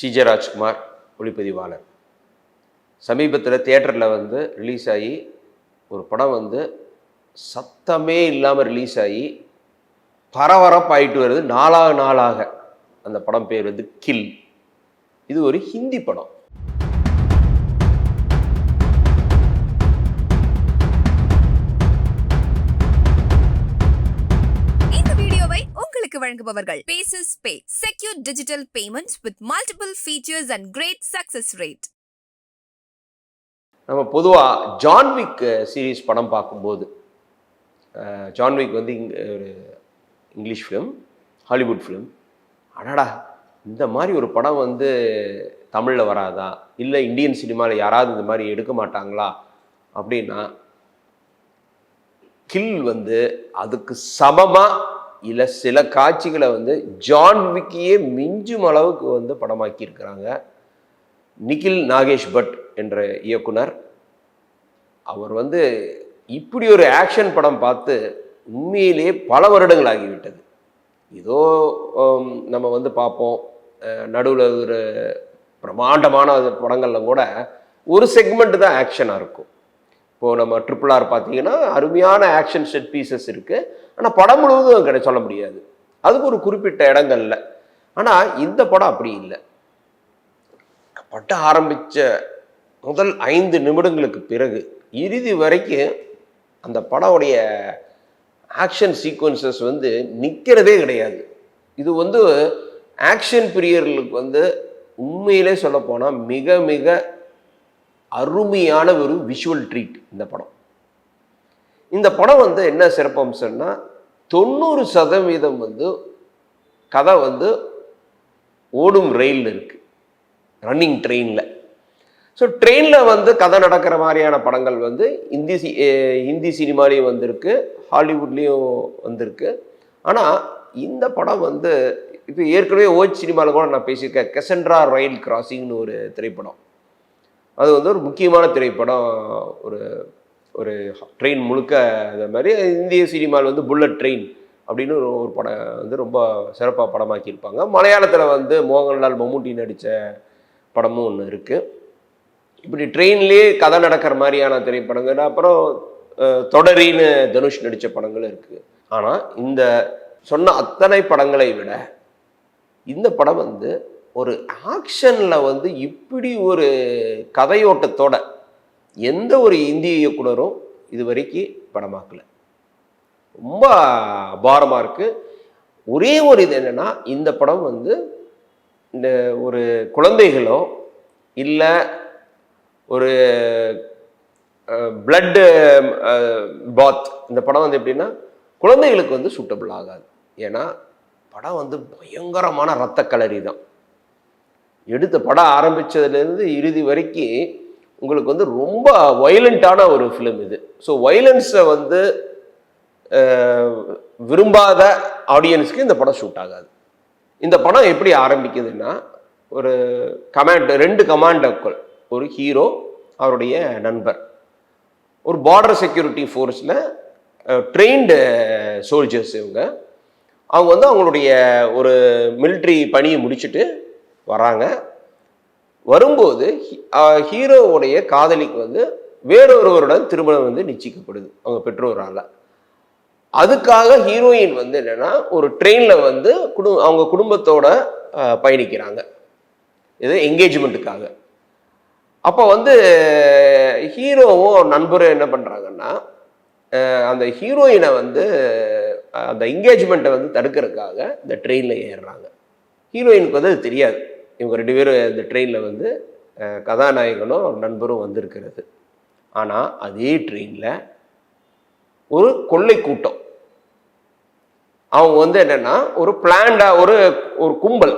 CJ Rajkumar ஒளிப்பதிவாளர். சமீபத்தில் தியேட்டரில் வந்து ரிலீஸ் ஆகி ஒரு படம் வந்து சத்தமே இல்லாமல் ரிலீஸ் ஆகி பரபரப்பாயிட்டு வருது. நாளாக நாளாக அந்த படம் பேர் வந்து கில். இது ஒரு ஹிந்தி படம். வழங்குபவர்கள். Bases pay secure digital payments with multiple features and great success rate நம்ம பொதுவாக ஜான்விக் சீரீஸ் படம் பார்க்கும்போது ஜான்விக் வந்து இங் ஒரு இங்கிலீஷ் ஃபிலிம் ஹாலிவுட் ஃபிலிம் அடடா இந்த மாதிரி ஒரு படம் வந்து தமிழில் வராதா? இல்லை இந்தியன் சினிமாவில் யாராவது இந்த மாதிரி எடுக்க மாட்டாங்களா? அப்படின்னா கில் வந்து அதுக்கு சமமாக இல்லை சில காட்சிகளை வந்து ஜான் விக்கியே மிஞ்சும் அளவுக்கு வந்து படமாக்கியிருக்கிறாங்க. நிகில் நாகேஷ் பட் என்ற இயக்குனர். அவர் வந்து இப்படி ஒரு ஆக்ஷன் படம் பார்த்து உண்மையிலேயே பல வருடங்கள் ஆகிவிட்டது. ஏதோ நம்ம வந்து பார்ப்போம். நடுவில் ஒரு பிரம்மாண்டமான படங்களில் கூட ஒரு செக்மெண்ட் தான் ஆக்ஷனாக இருக்கும். இப்போது நம்ம ட்ரிபிள் ஆர் பார்த்தீங்கன்னா அருமையான ஆக்ஷன் செட் பீசஸ் இருக்குது ஆனால் படம் முழுவதும் கிடை சொல்ல முடியாது. அதுக்கு ஒரு குறிப்பிட்ட இடங்கள்ல. ஆனால் இந்த படம் அப்படி இல்லை. பட்ட ஆரம்பித்த முதல் ஐந்து நிமிடங்களுக்கு பிறகு இறுதி வரைக்கும் அந்த படமுடைய ஆக்ஷன் சீக்வன்சஸ் வந்து நிற்கிறதே கிடையாது. இது வந்து ஆக்ஷன் பிரியர்களுக்கு வந்து உண்மையிலே சொல்லப்போனால் மிக மிக அருமையான ஒரு விஷுவல் ட்ரீட் இந்த படம். இந்த படம் வந்து என்ன சிறப்பம்சம்னா தொண்ணூறு சதவீதம் வந்து கதை வந்து ஓடும் ரயில் இருக்குது ரன்னிங் ட்ரெயினில் ஸோ ட்ரெயினில் வந்து கதை நடக்கிற மாதிரியான படங்கள் வந்து இந்தி சி ஹிந்தி சினிமாலேயும் வந்திருக்கு ஹாலிவுட்லேயும் வந்திருக்கு. ஆனால் இந்த படம் வந்து இப்போ ஏற்கனவே ஓச் சினிமாவில் கூட நான் பேசியிருக்கேன் கெசன்ட்ரா ரயில் கிராசிங்னு ஒரு திரைப்படம். அது வந்து ஒரு முக்கியமான திரைப்படம். ஒரு ஒரு ட்ரெயின் முழுக்க அந்த மாதிரி இந்திய சினிமாவில் வந்து புல்லட் ட்ரெயின் அப்படின்னு ஒரு ஒரு படம் வந்து ரொம்ப சிறப்பாக படமாக்கியிருப்பாங்க. மலையாளத்தில் வந்து மோகன்லால் மம்முட்டி நடித்த படமும் ஒன்று இருக்குது இப்படி ட்ரெயின்லேயே கதை நடக்கிற மாதிரியான திரைப்படங்கள் அப்புறம் தொடரின்னு தனுஷ் நடித்த படங்களும் இருக்குது ஆனால் இந்த சொன்ன அத்தனை படங்களை விட இந்த படம் வந்து ஒரு ஆக்ஷனில் வந்து இப்படி ஒரு கதையோட்டத்தோட எந்த ஒரு இந்திய இயக்குனரும் இது வரைக்கும் படமாக்கலை. ரொம்ப அபாரமாக இருக்குது ஒரே ஒரு இது என்னென்னா இந்த படம் வந்து இந்த ஒரு குழந்தைகளோ இல்லை ஒரு பிளட்டு பாத் இந்த படம் வந்து எப்படின்னா குழந்தைகளுக்கு வந்து சூட்டபிள் ஆகாது. ஏன்னா படம் வந்து பயங்கரமான ரத்த கலரி தான் எடுத்த படம் ஆரம்பித்ததுலேருந்து இறுதி வரைக்கும் உங்களுக்கு வந்து ரொம்ப வயலண்ட்டான ஒரு ஃபிலிம் இது. ஸோ வயலன்ஸை வந்து விரும்பாத ஆடியன்ஸ்க்கு இந்த படம் ஷூட் ஆகாது. இந்த படம் எப்படி ஆரம்பிக்குதுன்னா ஒரு கமாண்ட் ரெண்டு கமாண்டோக்கள் ஒரு ஹீரோ அவருடைய நண்பர். ஒரு பார்டர் செக்யூரிட்டி ஃபோர்ஸில் ட்ரெயின்டு சோல்ஜர்ஸ் இவங்க. அவங்க வந்து அவங்களுடைய ஒரு மிலிட்ரி பணியை முடிச்சுட்டு வராங்க. வரும்போது ஹீரோவுடைய காதலிக்கு வந்து வேறொருவருடன் திருமணம் வந்து நிச்சயிக்கப்படுது. அவங்க பெற்றோரால் அதுக்காக ஹீரோயின் வந்து என்னன்னா ஒரு ட்ரெயினில் வந்து குடும் அவங்க குடும்பத்தோட பயணிக்கிறாங்க. இது என்கேஜ்மெண்ட்டுக்காக. அப்போ வந்து ஹீரோவும் நண்பரும் என்ன பண்ணுறாங்கன்னா அந்த ஹீரோயினை வந்து அந்த என்கேஜ்மெண்ட்டை வந்து தடுக்கிறதுக்காக இந்த ட்ரெயினில் ஏறுறாங்க. ஹீரோயினுக்கு வந்து அது தெரியாது. இவங்க ரெண்டு பேரும் இந்த ட்ரெயினில் வந்து கதாநாயகனும் நண்பரும் வந்திருக்கிறது. ஆனால் அதே ட்ரெயினில் ஒரு கொள்ளை கூட்டம். அவங்க வந்து என்னென்னா ஒரு பிளான்டாக ஒரு ஒரு கும்பல்.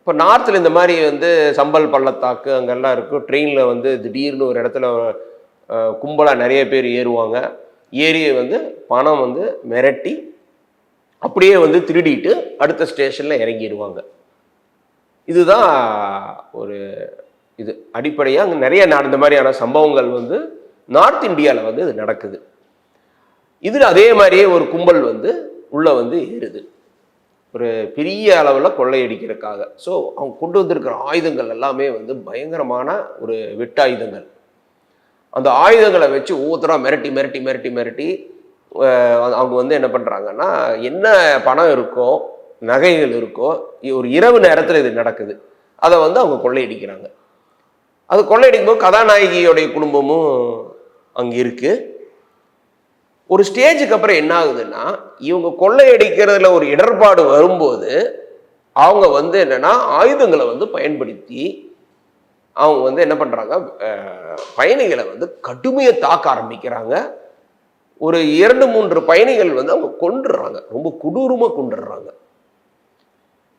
இப்போ நார்த்தில் இந்த மாதிரி வந்து சம்பல் பள்ளத்தாக்கு அங்கெல்லாம் இருக்கும். ட்ரெயினில் வந்து திடீர்னு ஒரு இடத்துல கும்பலாக நிறைய பேர் ஏறுவாங்க. ஏறி வந்து பணம் வந்து மிரட்டி அப்படியே வந்து திருடிட்டு அடுத்த ஸ்டேஷனில் இறங்கிடுவாங்க இதுதான் ஒரு இது. அடிப்படையாக அங்கே நிறைய நடந்த மாதிரியான சம்பவங்கள் வந்து நார்த் இந்தியாவில் வந்து இது நடக்குது. இதில் அதே மாதிரியே ஒரு கும்பல் வந்து உள்ளே வந்து ஏறுது. ஒரு பெரிய அளவில் கொள்ளையடிக்கிறதுக்காக. ஸோ அவங்க கொண்டு வந்திருக்கிற ஆயுதங்கள் எல்லாமே வந்து பயங்கரமான ஒரு வெட்டாயுதங்கள். அந்த ஆயுதங்களை வச்சு ஒவ்வொருத்தராக மிரட்டி மிரட்டி மிரட்டி மிரட்டி அவங்க வந்து என்ன பண்ணுறாங்கன்னா என்ன பணம் இருக்கோ நகைகள் இருக்கோ ஒரு இரவு நேரத்தில் இது நடக்குது. அதை வந்து அவங்க கொள்ளையடிக்கிறாங்க. அது கொள்ளையடிக்கும் போது கதாநாயகியோடைய குடும்பமும் அங்கே இருக்கு. ஒரு ஸ்டேஜுக்கு அப்புறம் என்ன ஆகுதுன்னா இவங்க கொள்ளையடிக்கிறதுல ஒரு இடர்பாடு வரும்போது அவங்க வந்து என்னன்னா ஆயுதங்களை வந்து பயன்படுத்தி அவங்க வந்து என்ன பண்றாங்க பயணிகளை வந்து கடுமையை தாக்க ஆரம்பிக்கிறாங்க. ஒரு இரண்டு மூன்று பயணிகள் வந்து அவங்க கொண்டுடுறாங்க ரொம்ப கொடூரமாக கொண்டுடுறாங்க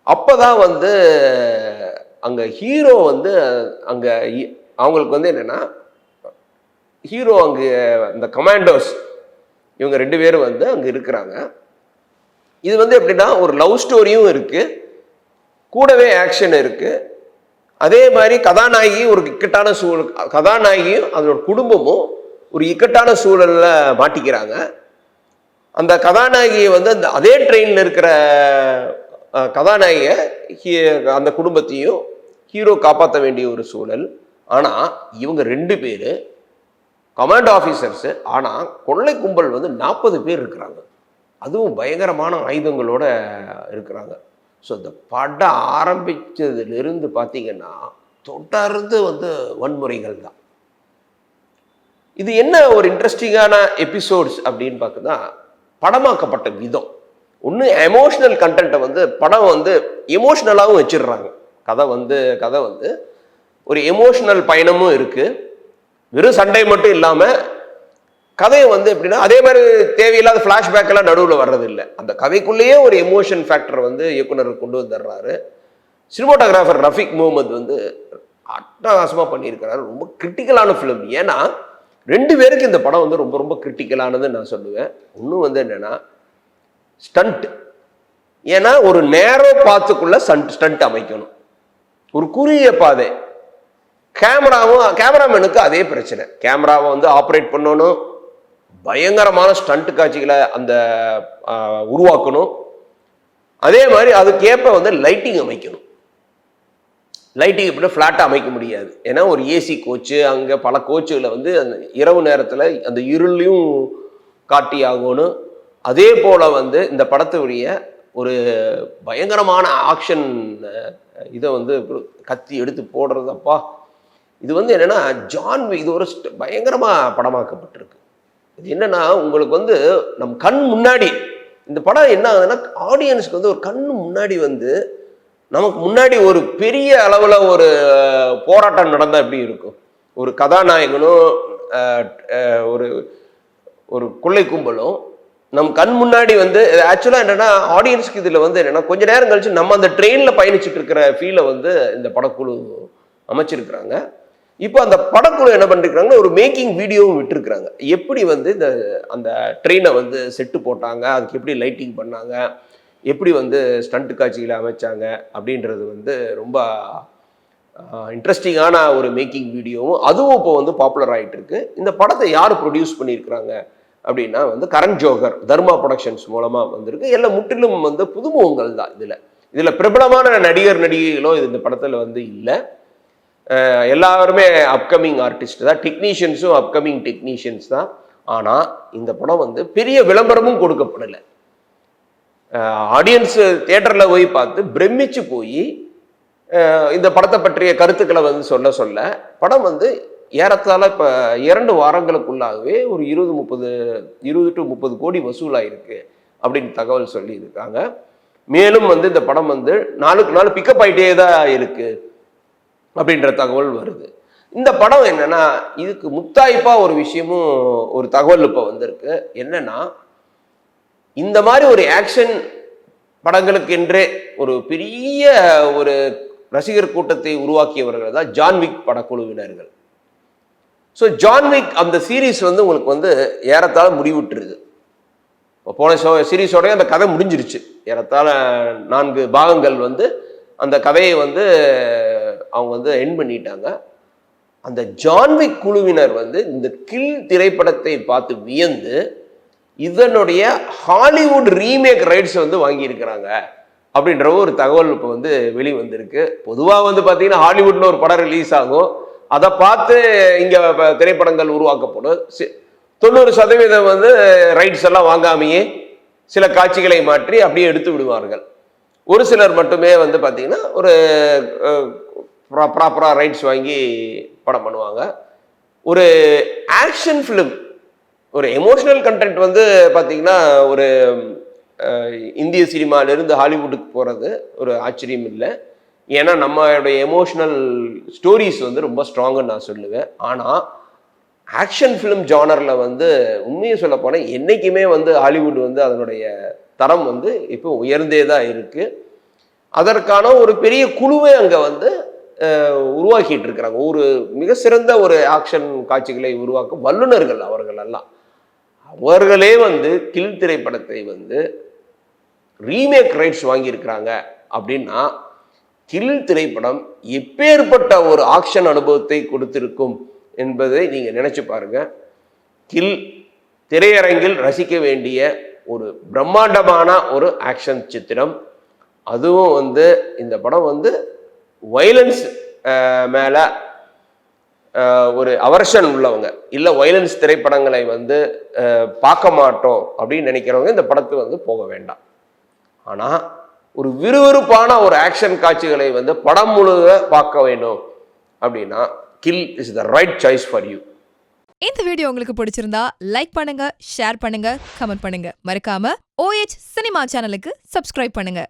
அப்பதான் வந்து அங்கே ஹீரோ வந்து அங்கே இ- அவங்களுக்கு வந்து என்னென்னா ஹீரோ அங்கே இந்த கமாண்டோஸ் இவங்க ரெண்டு பேரும் வந்து அங்கே இருக்கிறாங்க. இது வந்து எப்படின்னா ஒரு லவ் ஸ்டோரியும் இருக்குது கூடவே ஆக்ஷன் இருக்குது அதே மாதிரி கதாநாயகி ஒரு இக்கட்டான சூழல் கதாநாயகியும் அதோட குடும்பமும் ஒரு இக்கட்டான சூழலில் மாட்டிக்கிறாங்க. அந்த கதாநாயகியை வந்து அந்த அதே ட்ரெயினில் இருக்கிற கதாநாயக ஹீ- அந்த குடும்பத்தையும் ஹீரோ காப்பாற்ற வேண்டிய ஒரு சூழல். ஆனால் இவங்க ரெண்டு பேர் கமாண்ட் ஆஃபீஸர்ஸு ஆனால் கொள்ளை கும்பல் வந்து நாற்பது பேர் இருக்கிறாங்க. அதுவும் பயங்கரமான ஆயுதங்களோட இருக்கிறாங்க. ஸோ இந்த படம் ஆரம்பித்ததுலேருந்து பார்த்தீங்கன்னா தொடர்ந்து வந்து வன்முறைகள் தான். இது என்ன ஒரு இன்ட்ரெஸ்டிங்கான எபிசோட்ஸ் அப்படின்னு பார்க்குதா படமாக்கப்பட்ட விதம். ஒன்று எமோஷ்னல் கண்டென்ட்டை வந்து படம் வந்து எமோஷ்னலாகவும் வச்சிடுறாங்க. கதை வந்து கதை வந்து ஒரு எமோஷ்னல் பயணமும் இருக்குது வெறும் சண்டை மட்டும் இல்லாமல் கதையை வந்து எப்படின்னா அதே மாதிரி தேவையில்லாத ஃப்ளாஷ்பேக் எல்லாம் நடுவில் வர்றதில்லை. அந்த கதைக்குள்ளேயே ஒரு எமோஷன் ஃபேக்டர் வந்து இயக்குனர் கொண்டு வந்துடுறாரு. சினிமோட்டோகிராஃபர் ரஃபிக் முகமது வந்து அட்டகாசமாக பண்ணியிருக்கிறாரு. ரொம்ப கிரிட்டிக்கலான ஃபிலிம் ஏன்னா ரெண்டு பேருக்கு இந்த படம் வந்து ரொம்ப ரொம்ப கிரிட்டிக்கலானதுன்னு நான் சொல்லுவேன். இன்னும் வந்து என்னென்னா ஸ்டண்ட். ஏன்னா ஒரு நேரோ பாத்துக்குள்ள ஸ்டண்ட் ஸ்டண்ட் அமைக்கணும். ஒரு குறுகிய பாதை. கேமராவும் கேமராமேனுக்கு அதே பிரச்சனை. கேமராவை வந்து ஆப்ரேட் பண்ணணும். பயங்கரமான ஸ்டண்ட் காட்சிகளை அந்த உருவாக்கணும். அதே மாதிரி அதுக்கேற்ப வந்து லைட்டிங் அமைக்கணும். லைட்டிங் இப்படி ஃப்ளாட்டாக அமைக்க முடியாது. ஏன்னா ஒரு ஏசி கோச்சு அங்கே பல கோச்சுகளை வந்து அந்த இரவு நேரத்தில் அந்த இருளையும் காட்டி ஆகணும் அதே போல் வந்து இந்த படத்துடைய ஒரு பயங்கரமான ஆக்ஷன் இதை வந்து கத்தி எடுத்து போடுறதப்பா. இது வந்து என்னென்னா ஜான் இது ஒரு பயங்கரமாக படமாக்கப்பட்டிருக்கு. இது என்னென்னா உங்களுக்கு வந்து நம் கண் முன்னாடி இந்த படம் என்ன ஆகுதுன்னா ஆடியன்ஸ்க்கு வந்து ஒரு கண் முன்னாடி வந்து நமக்கு முன்னாடி ஒரு பெரிய அளவில் ஒரு போராட்டம் நடந்தால் எப்படி இருக்கும்? ஒரு கதாநாயகனும் ஒரு ஒரு கொள்ளை கும்பலும் நம் கண் முன்னாடி வந்து ஆக்சுவலாக என்னன்னா ஆடியன்ஸ்க்கு இதில் வந்து என்னென்னா கொஞ்ச நேரம் கழிச்சு நம்ம அந்த ட்ரெயினில் பயணிச்சுட்டு இருக்கிற ஃபீலை வந்து இந்த படக்குழு அமைச்சிருக்கிறாங்க. இப்போ அந்த படக்குழு என்ன பண்ணிருக்காங்கன்னா ஒரு மேக்கிங் வீடியோவும் விட்டுருக்குறாங்க. எப்படி வந்து இந்த அந்த ட்ரெயினை வந்து செட்டு போட்டாங்க அதுக்கு எப்படி லைட்டிங் பண்ணாங்க எப்படி வந்து ஸ்டண்ட் காட்சிகளை அமைச்சாங்க அப்படின்றது வந்து ரொம்ப இன்ட்ரெஸ்டிங்கான ஒரு மேக்கிங் வீடியோவும் அதுவும் இப்போ வந்து பாப்புலர் ஆகிட்டு இருக்கு. இந்த படத்தை யார் ப்ரொடியூஸ் பண்ணியிருக்கிறாங்க அப்படின்னா வந்து கரண் ஜோகர் தர்மா ப்ரொடக்ஷன்ஸ் மூலமாக வந்திருக்கு. எல்லாம் முற்றிலும் வந்து புதுமுகங்கள் தான் இதில். இதில் பிரபலமான நடிகர் நடிகைகளோ இது இந்த படத்தில் வந்து இல்லை. எல்லாருமே அப்கமிங் ஆர்டிஸ்ட் தான். டெக்னீஷியன்ஸும் அப்கமிங் டெக்னீஷியன்ஸ் தான். ஆனால் இந்த படம் வந்து பெரிய விளம்பரமும் கொடுக்கப்படலை. ஆடியன்ஸு தேட்டரில் போய் பார்த்து பிரமிச்சு போய் இந்த படத்தை பற்றிய கருத்துக்களை வந்து சொல்ல சொல்ல படம் வந்து ஏறத்தாழ இப்போ இரண்டு வாரங்களுக்குள்ளாகவே ஒரு இருபது முப்பது இருபது டு முப்பது கோடி வசூலாயிருக்கு அப்படின்னு தகவல் சொல்லியிருக்காங்க. மேலும் வந்து இந்த படம் வந்து நாளுக்கு நாள் பிக்கப் ஆகிட்டே தான் இருக்குது அப்படின்ற தகவல் வருது. இந்த படம் என்னன்னா இதுக்கு முத்தாய்ப்பாக ஒரு விஷயமும் ஒரு தகவல் இப்போ வந்திருக்கு. என்னென்னா இந்த மாதிரி ஒரு ஆக்ஷன் படங்களுக்கு என்றே ஒரு பெரிய ஒரு ரசிகர் கூட்டத்தை உருவாக்கியவர்கள் தான் ஜான்விக் படக்குழுவினர்கள். ஸோ ஜான்விக் அந்த சீரீஸ் வந்து உங்களுக்கு வந்து ஏறத்தாழ முடிவுட்டுருது இப்போ போன ஷோ சீரீஸோடய அந்த கதை முடிஞ்சிருச்சு. ஏறத்தாழ நான்கு பாகங்கள் வந்து அந்த கதையை வந்து அவங்க வந்து என் பண்ணிட்டாங்க. அந்த ஜான்விக் குழுவினர் வந்து இந்த கில் திரைப்படத்தை பார்த்து வியந்து இதனுடைய ஹாலிவுட் ரீமேக் ரைட்ஸ் வந்து வாங்கியிருக்கிறாங்க அப்படின்ற ஒரு தகவல் இப்போ வந்து வெளிவந்திருக்கு. பொதுவாக வந்து பார்த்தீங்கன்னா ஹாலிவுட்னு ஒரு படம் ரிலீஸ் ஆகும். அதை பார்த்து இங்கே திரைப்படங்கள் உருவாக்கப்படும். சி- தொண்ணூறு சதவீதம் வந்து ரைட்ஸ் எல்லாம் வாங்காமையே சில காட்சிகளை மாற்றி அப்படியே எடுத்து விடுவார்கள். ஒரு சிலர் மட்டுமே வந்து பார்த்தீங்கன்னா ஒரு ப்ராப்பராக ரைட்ஸ் வாங்கி படம் பண்ணுவாங்க. ஒரு ஆக்ஷன் ஃபிலிம் ஒரு எமோஷனல் கண்டென்ட் வந்து பார்த்திங்கன்னா ஒரு இந்திய சினிமாவிலேருந்து ஹாலிவுட்டுக்கு போகிறது ஒரு ஆச்சரியம் இல்லை. ஏன்னா நம்மளுடைய எமோஷனல் ஸ்டோரிஸ் வந்து ரொம்ப ஸ்ட்ராங்குன்னு நான் சொல்லுவேன். ஆனால் ஆக்ஷன் ஃபிலிம் ஜானரில் வந்து உண்மையை சொல்ல போனால் என்றைக்குமே வந்து ஹாலிவுட் வந்து அதனுடைய தரம் வந்து இப்போ உயர்ந்தே தான் இருக்குது அதற்கான ஒரு பெரிய குழுவை அங்கே வந்து உருவாக்கிட்டு இருக்கிறாங்க. ஒரு மிக சிறந்த ஒரு ஆக்ஷன் காட்சிகளை உருவாக்கும் வல்லுநர்கள் அவர்கள் எல்லாம். அவர்களே வந்து கில் திரைப்படத்தை வந்து ரீமேக் ரைட்ஸ் வாங்கியிருக்கிறாங்க. அப்படின்னா கில் திரைப்படம் எப்பேற்பட்ட ஒரு ஆக்ஷன் அனுபவத்தை கொடுத்திருக்கும் என்பதை நீங்கள் நினச்சி பாருங்க. கில் திரையரங்கில் ரசிக்க வேண்டிய ஒரு பிரம்மாண்டமான ஒரு ஆக்ஷன் சித்திரம். அதுவும் வந்து இந்த படம் வந்து வைலன்ஸ் மேலே ஒரு அவர்ஷன் உள்ளவங்க. இல்லை வைலன்ஸ் திரைப்படங்களை வந்து பார்க்க மாட்டோம் அப்படின்னு நினைக்கிறவங்க இந்த படத்துக்கு வந்து போக வேண்டாம். ஆனால் ஒரு விறுவிறுப்பான ஒரு ஆக்ஷன் காட்சிகளை வந்து படம் முழுக பார்க்க வேண்டும். அப்படின்னா kill is the right choice for you இந்த வீடியோ உங்களுக்கு பிடிச்சிருந்தா லைக் பண்ணுங்க ஷேர் பண்ணுங்க கமெண்ட் பண்ணுங்க. மறக்காம ஓஎச் சினிமா சேனலுக்கு சப்ஸ்கிரைப் பண்ணுங்க.